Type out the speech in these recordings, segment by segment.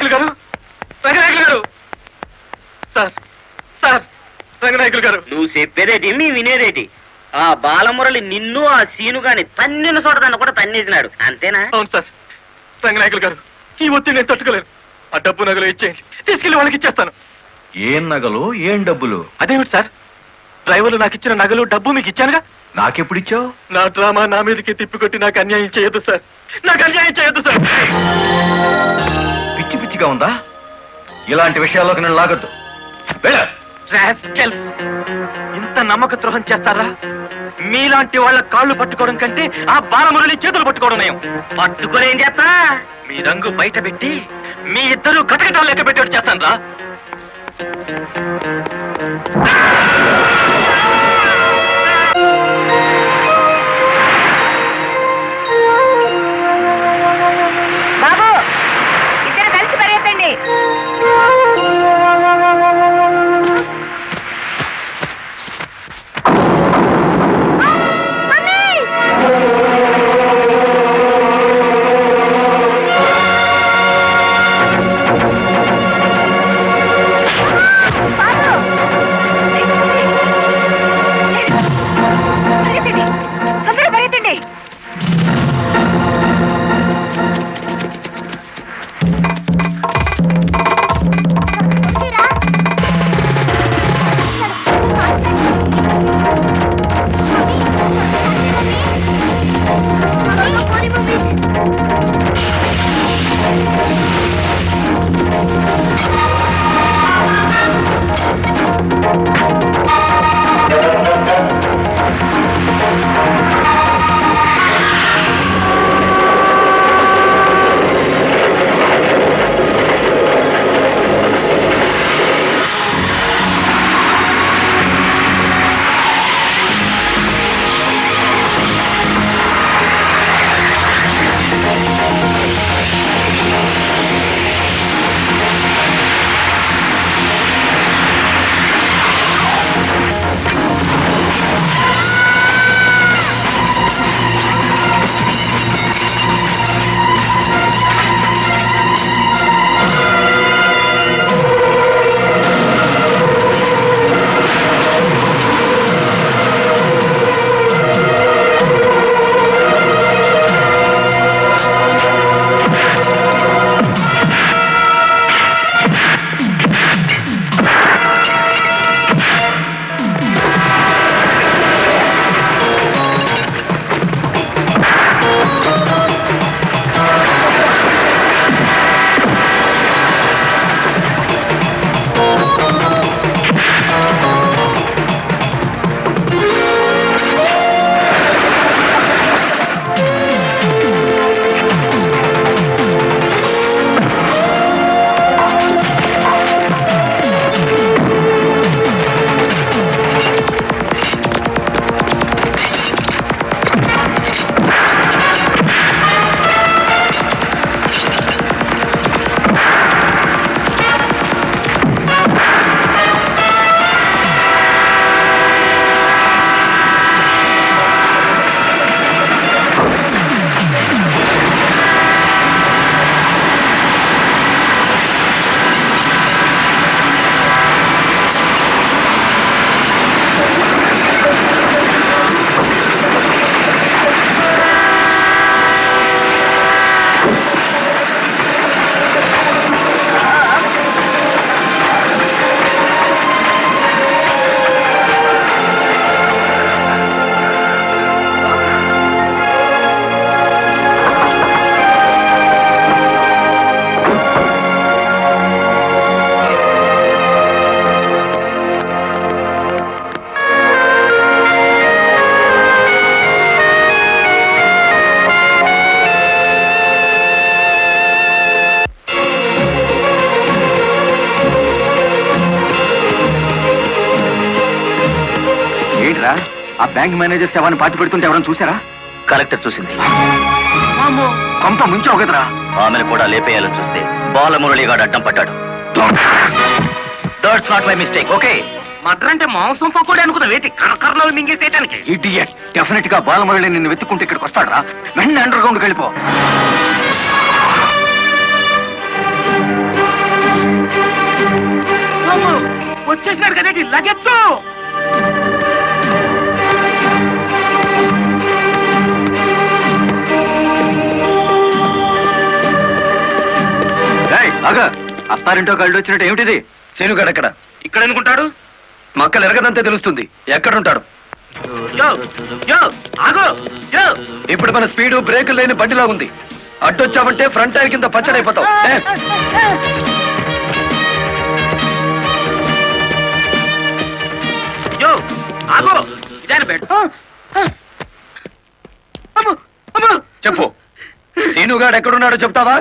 గారు రంగనాయకులు గారు. Sir sir Ranganayakulu గారు. నువ్వు చెప్పేదేటి? మీ వినేదేటి? ఆ బాలమురళి నిన్ను ఆ సీను గాని తన్నిన చోటదాన్ని కూడా తన్నేసినాడు. అంతేనా? అవును సార్. రంగనాయకులు గారు ఈ ఒత్తిడి నేను తట్టుకోలేను. ఆ డబ్బు నగలు ఇచ్చేయండి. తీసుకెళ్ళి వాళ్ళకి ఇచ్చేస్తాను. ఏం నగలు? ఏం డబ్బులు? అదేమిటి సార్? డ్రైవర్లు నాకు ఇచ్చిన నగలు డబ్బు మీకు ఇచ్చానుగా? నాకెప్పుడిచ్చావు నా డ్రామా నా మీదకి తిప్పికొట్టి నాకు అన్యాయం చేయొద్దు సార్. నాకు అన్యాయం చేయొద్దు సార్. పిచ్చి ఉందా? ఇలాంటి విషయాల్లోకి నేను లాగద్దు. ఇంత నమ్మక ద్రోహం చేస్తారా? మీలాంటి వాళ్ళ కాళ్ళు పట్టుకోవడం కంటే ఆ బాలమురళి చేతులు పట్టుకోవడం నయం. పట్టుకొని ఏం చేస్తా? మీ రంగు బయట పెట్టి మీ ఇద్దరు కటకటాలు లెక్క పెట్టేట్టు చేస్తాను రా రా ఆ బ్యాంక్ మేనేజర్ శవాన్ని పాతి పెడుతుంటే ఎవరైనా చూసారా కలెక్టర్ చూసింది. కొంప ముంచావు కదరా? ఆమెను కూడా లేపేయాలని చూస్తే బాలమురళిగాడు అడ్డం పట్టాడు that's not my mistake okay matar అంటే మాంసం పకోడీ అనుకున్న వేటి కరకరలో మింగేసేయడానికి ఇడియట్ డెఫినెట్గా బాలమురళి నిన్ను వెతుక్కుంటే ఇక్కడికి వస్తాడరా. వెంటనే అండర్ గ్రౌండ్ వెళ్ళిపో. వచ్చేసినాడు కదేటి? లగెత్తు! ఆగు. అత్తారింటో కళ్ళు వచ్చినట్టు ఏమిటిది? శనుగాడు ఎక్కడ? ఇక్కడ అనుకుంటాడు మక్కలు ఎరగదంతే తెలుస్తుంది. ఎక్కడుంటాడు? యో యో ఆగో యో. ఇప్పుడు మన స్పీడు బ్రేకులు లేని బండిలా ఉంది. అడ్డొచ్చామంటే ఫ్రంట్ టైర్ కింద పచ్చడైపోతావు ఏ, యో ఆగో. ఇదాని బెడ్? అమ్మో అమ్మో. చెప్పు. సీనుగాడు ఎక్కడున్నాడో చెప్తావా?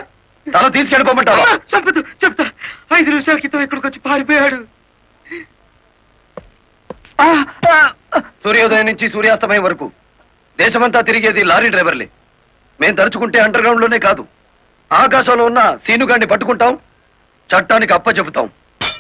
తల తీసుకెళ్ళిపోమంటావా? చంపదు చెప్తా. ఐదు నిమిషాల క్రితం ఇక్కడికి వచ్చి పారిపోయాడు. సూర్యోదయం నుంచి సూర్యాస్తమయం వరకు దేశమంతా తిరిగేది లారీ డ్రైవర్లే. మేం తలుచుకుంటే అండర్ గ్రౌండ్లోనే కాదు. ఆకాశంలో ఉన్న సీనుగాడిని పట్టుకుంటాం చట్టానికి అప్ప చెబుతాం